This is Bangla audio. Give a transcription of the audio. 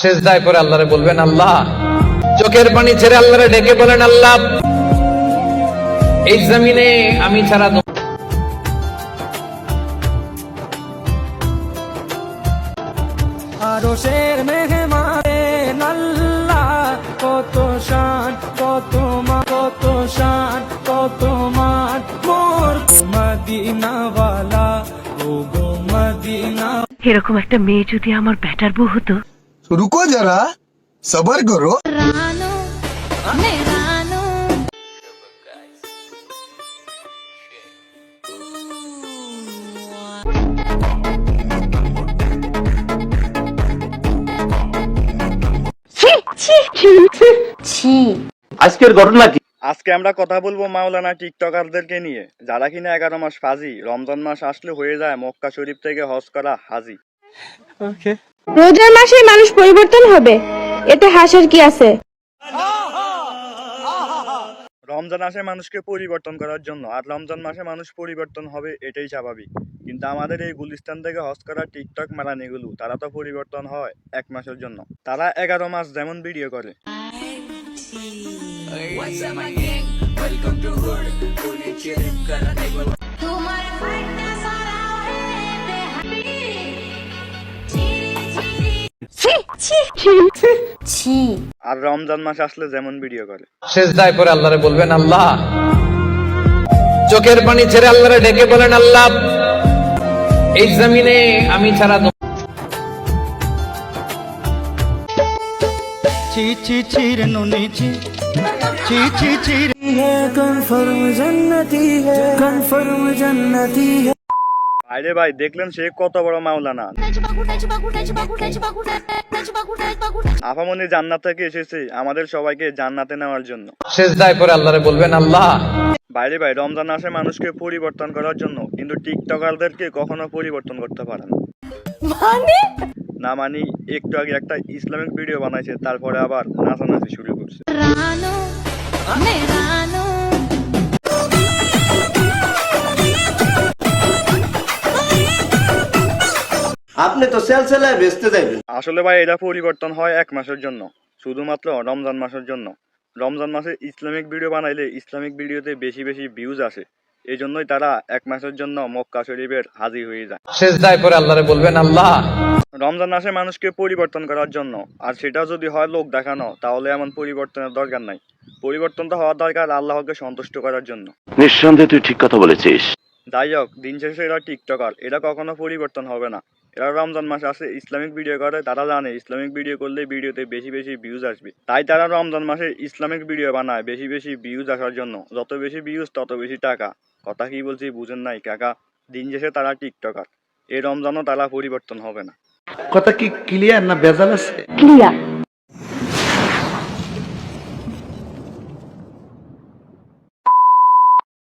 শেষ দায় করে আল্লাহরে বলবেন আল্লাহ চোখের পানি ছেড়ে আল্লাহরে ডেকে বলেন আল্লাহ এই জমিনে আমি ছাড়া তো- আরশের মেহমানে আল্লাহ কত শান কত মা কত শান কত মান। মোর মদিনাওয়ালা ও গো মদিনা এরকম একটা মেয়ে যদি আমার ব্যাটার বউ হতো রুকো যারা সবর করো আজকের ঘটনা কি? আজকে আমরা কথা বলব মাওলানা টিকটকারদেরকে নিয়ে। যারা কিনা এগারো মাস ফাজি রমজান মাস আসলে হয়ে যায় মক্কা শরীফ থেকে হজ করা হাজি। ওকে রোজার মাসে মানুষ পরিবর্তন হবে। এতে হাসের কি আছে? রমজান মাসে মানুষকে পরিবর্তন করার জন্য আর রমজান মাসে মানুষ পরিবর্তন হবে এটাই স্বাভাবিক। কিন্তু আমাদের এই গুলিস্তান থেকে হস করা টিকটক মারানিগুলো তারা তো পরিবর্তন হয় এক মাসের জন্য। তারা এগারো মাস যেমন ভিডিও করে। What's up, my gang? Welcome to Hood. Pune chirip kara ছি আর রমজান মাস আসলে যেমন ভিডিও করে। শেষ পরে আল্লাহরে বলবেন আল্লাহ চোখের পানি ছেড়ে আল্লাহরে ডেকে বলেন আল্লাহ এই জমিনে আমি ছাড়া চি চি চি রে নুনি চি চি চি চি রে কনফার্ম জান্নাতি হ্যায় কনফার্ম জান্নাতি হ্যায় আরে ভাই দেখলেন সে কত বড় মাওলানা। আফামনি জান্নাত থেকে এসেছে আমাদের সবাইকে জান্নাতে নেওয়ার জন্য। শেষ দায় করে আল্লাহরে বলবেন আল্লাহ! বাইরে ভাই রমজান আসে মানুষকে পরিবর্তন করার জন্য কিন্তু টিকটকারদেরকে কখনো পরিবর্তন করতে পারে না। না মানি একটু আগে একটা ইসলামিক ভিডিও বানাইছে তারপরে আবার নাচানাচি শুরু করছে। আপনি তো সেল সেলায় বেচতে যাবেন আসলে ভাই এটা পরিবর্তন হয় এক মাসের জন্য শুধুমাত্র রমজান মাসের জন্য। রমজান মাসে ইসলামিক ভিডিও বানাইলে ইসলামিক ভিডিওতে বেশি বেশি ভিউজ আসে এই জন্যই তারা এক মাসের জন্য মক্কা শরীফের হাজির হয়ে যায়। শেষ দায় করে আল্লাহরে বলবেন আল্লাহ! রমজান মাসে মানুষকে পরিবর্তন করার জন্য আর সেটা যদি হয় লোক দেখানো তাহলে এমন পরিবর্তনের দরকার নাই। পরিবর্তন তো হওয়ার দরকার আল্লাহকে সন্তুষ্ট করার জন্য। নিঃসন্দেহে তুই ঠিক কথা বলেছিস। যাই হোক দিন শেষে এরা টিকটকার এরা কখনো পরিবর্তন হবে না। এরা রমজান মাসে আসে ইসলামিক ভিডিও করে তারা জানে ইসলামিক ভিডিও করলে ভিডিওতে বেশি বেশি ভিউজ আসবে। তাই তারা রমজান মাসে ইসলামিক ভিডিও বানায় বেশি বেশি ভিউজ আসার জন্য। যত বেশি ভিউজ তত বেশি টাকা। কথা কি বলছি বুঝেন নাই কাকা? দিন শেষে তারা টিকটকার এই রমজানও তারা পরিবর্তন হবে না। কথা কি ক্লিয়ার না বেজাল আছে? ক্লিয়ার